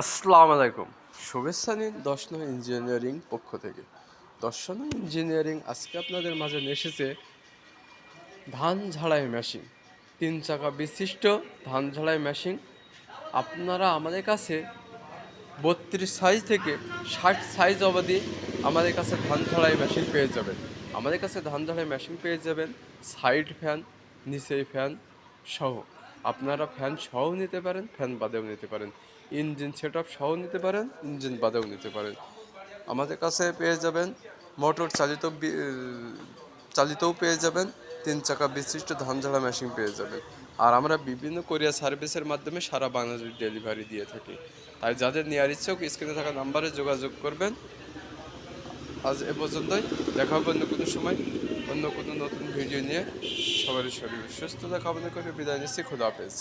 আসসালামু আলাইকুম। শুভেচ্ছা নিন দর্শন ইঞ্জিনিয়ারিং পক্ষ থেকে। দর্শন ইঞ্জিনিয়ারিং আজকে আপনাদের মাঝে এসেছে ধান ঝাড়াই মেশিন। তিন চাকা বিশিষ্ট ধান ঝাড়াই মেশিন। আপনারা আমাদের কাছে বত্রিশ সাইজ থেকে ষাট সাইজ অবধি আমাদের কাছে ধান ঝাড়াই মেশিন পেয়ে যাবেন। আমাদের কাছে ধান ঝাড়াই মেশিন পেয়ে যাবেন। সাইড ফ্যান, নিচেই ফ্যান সহ। আপনারা ফ্যান সহ নিতে পারেন ফ্যান বাদেও নিতে পারেন। ইঞ্জিন সেট আপ সহ নিতে পারেন ইঞ্জিন বাদেও নিতে পারেন। আমাদের কাছে পেয়ে যাবেন মোটর চালিত চালিতও পেয়ে যাবেন, তিন চাকা বিশিষ্ট ধান ঝাড়া মেশিন পেয়ে যাবেন। আর আমরা বিভিন্ন কোরিয়ার সার্ভিসের মাধ্যমে সারা বাংলাদেশ ডেলিভারি দিয়ে থাকি। তাই যাদের নেওয়ার ইচ্ছুক স্ক্রিনে থাকা নাম্বারে যোগাযোগ করবেন। আজ এ পর্যন্তই। দেখা হবে অন্য কোনো সময়। অন্য কোনো নতুন ভিডিও নিয়ে। সবারই শরীর দেখা হবে করে বিদায় নিচ্ছি খোলা হাফেজ।